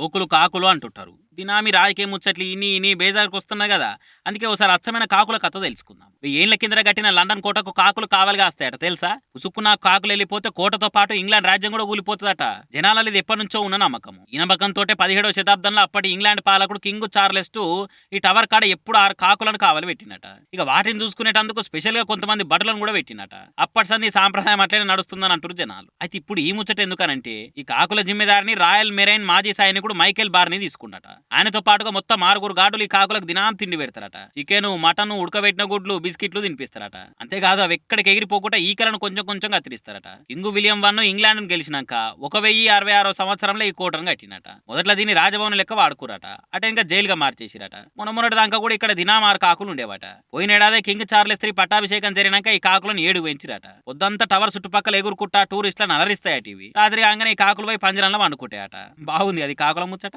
లోకులు కాకులు అంటుంటారు. దినామి రాజకీయ ముచ్చట్లు ఇన్ని ఇన్ని బేజార్కి వస్తున్నాయి కదా. అందుకే ఒకసారి అచ్చమైన కాకుల కథ తెలుసుకుందాం. ఏళ్ళ కింద కట్టిన లండన్ కోటకు కాకులు కావాలిగా వస్తాయట తెలుసా? ఉసుక్కున కాకులు వెళ్ళిపోతే కోటతో పాటు ఇంగ్లాండ్ రాజ్యం కూడా కూలిపోతుందట జనాలలో ఇది ఎప్పటి నుంచో ఉన్న నమ్మకం. ఈ నమ్మకంతో పదిహేడవ శతాబ్దంలో అప్పటి ఇంగ్లాండ్ పాలకుడు కింగ్ చార్లెస్ ఈ టవర్ కాడ ఎప్పుడు ఆరు కాకులను కావాలి పెట్టినట ఇక వాటిని చూసుకునేటందుకు స్పెషల్గా కొంతమంది బట్టలను కూడా పెట్టినట అప్పటి సంది సాంప్రదాయం అట్లనే నడుస్తుందని అంటారు జనాలు. అయితే ఇప్పుడు ఈ ముచ్చట ఎందుకనంటే ఈ కాకుల జిమ్మెదారిని రాయల్ మెరైన్ మాజీ సైనికుడు మైకేల్ బార్ని తీసుకున్నట. ఆయనతో పాటుగా మొత్తం ఆరుగురు గాడులు ఈ కాకులకు దినాం తిండి పెడతారట. చికెన్ మటన్ ఉడకబెట్టిన గుడ్లు బిస్కెట్లు తినిపిస్తారట. అంతేకాదు అవి ఎక్కడికి ఎగిరిపోకుండా ఈకలను కొంచెం కొంచెం కత్తిరిస్తారట ఇంగు విలియం వన్ ఇంగ్లాండ్ గెలిచినాక ఒక వెయ్యి అరవై ఆరో సంవత్సరంలో ఈ కోటను కట్టినట మొదట్లో దీన్ని రాజభవన్ లెక్క వాడుకురట అట ఇంకా జైలుగా మార్చేసిరట. మొన్న మొన్నటి దాకా కూడా ఇక్కడ దినామార్ కాకులు ఉండేవట. పోయినేడాదే కింగ్ చార్లెస్ త్రీ పట్టాభిషేకం జరిగినాక ఈ కాకులను ఏడు పెంచిరట. పొద్దంతా టవర్ చుట్టుపక్కల ఎగురుకుంటా టూరిస్టులను అలరిస్తాయట ఇవి. రాత్రి కాగానే ఈ కాకులు పోయి పంజరంలో వండుకుంటాయట బాగుంది అది కాకుల ముచ్చట.